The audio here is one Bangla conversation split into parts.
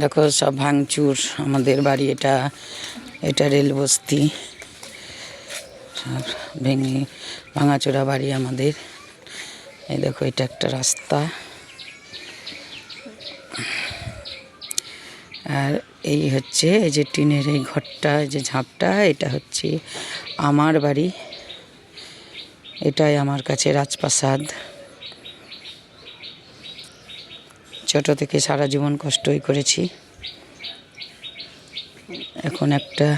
দেখো, সব ভাঙচুর আমাদের বাড়ি, এটা এটা রেল বস্তি। ভেঙে ভাঙাচোরা বাড়ি আমাদের। এই দেখো, এটা একটা রাস্তা। আর এই হচ্ছে, এই যে টিনের এই ঘরটা যে ঝাঁপটা, এটা হচ্ছে আমার বাড়ি। এটাই আমার কাছে রাজপ্রাসাদ। ছোট থেকে সারা জীবন কষ্টই করেছি। এখন একটা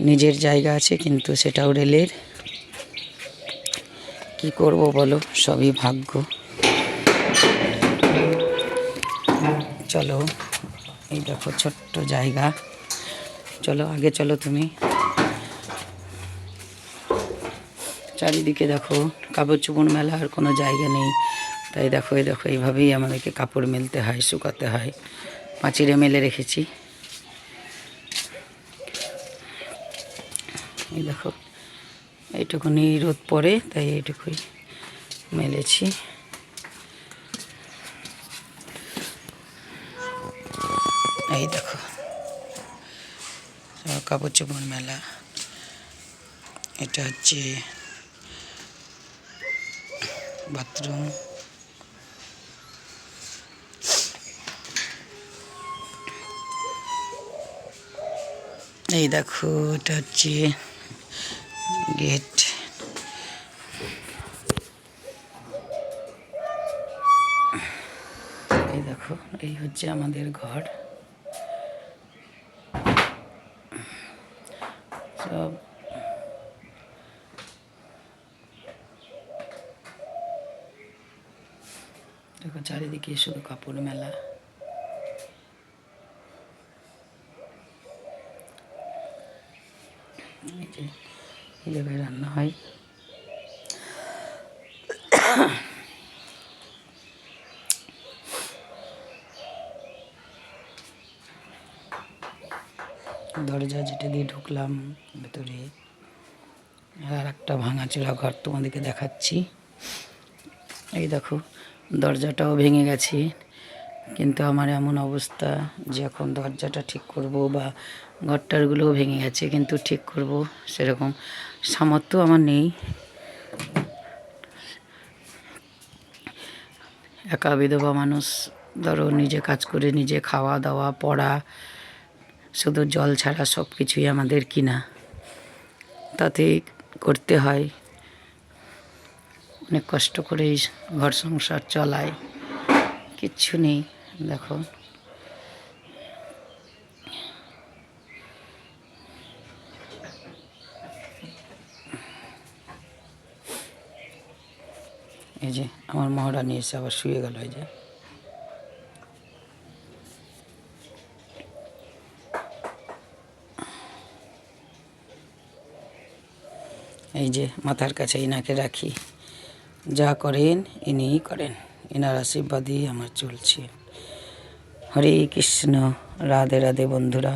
নিজের জায়গা আছে, কিন্তু সেটাও রেলের। কি করব বলো? সবই ভাগ্য। চলো, এই দেখো ছোট্ট জায়গা। চলো, আগে চলো তুমি। চারিদিকে দেখো, কাপড় চোপড় মেলার কোনো জায়গা নেই। তাই দেখো, এই দেখো, এইভাবেই আমাদেরকে কাপড় মেলতে হয়, শুকাতে হয়। পাঁচিরে মেলে রেখেছি। এই দেখো, এইটুকুনি রোদ পড়ে, তাই এইটুকুই মেলেছি। এই দেখো কাপড় চোপড় মেলা। এটা হচ্ছে বাথরুম। এই দেখো, এটা হচ্ছে গেট এই দেখো, এই হচ্ছে আমাদের ঘর। সব দেখো, চারিদিকে শুধু কাপড় মেলা। এই যে, এই জায়গায় রান্না হয়। দরজা যেটা দিয়ে ঢুকলাম ভেতরে, আর একটা ভাঙাচোরা ঘর তোমাদেরকে দেখাচ্ছি। এই দেখো, দরজাটাও ভেঙে গেছে। কিন্তু আমার এমন অবস্থা যে এখন দরজাটা ঠিক করব বা ঘরটারগুলোও ভেঙে গেছে, কিন্তু ঠিক করব সেরকম সামর্থ্য আমার নেই। একা বিধবা মানুষ, ধরো নিজে কাজ করে নিজে খাওয়া দাওয়া, পড়া, শুধু জল ছাড়া সব কিছুই আমাদের কিনা। তাতে করতে হয়। অনেক কষ্ট করেই ঘর সংসার চলায়। কিচ্ছু নেই। দেখো। এই যে আমার মহারানী এসে আবার শুয়ে গেল এই যে। এই যে মাথার কাছে ইনাকে রাখি। যা করেন, ইনিই করেন। এনার আশীর্বাদই আমার চলছে হরে কৃষ্ণ রাধে রাধে বন্ধুরা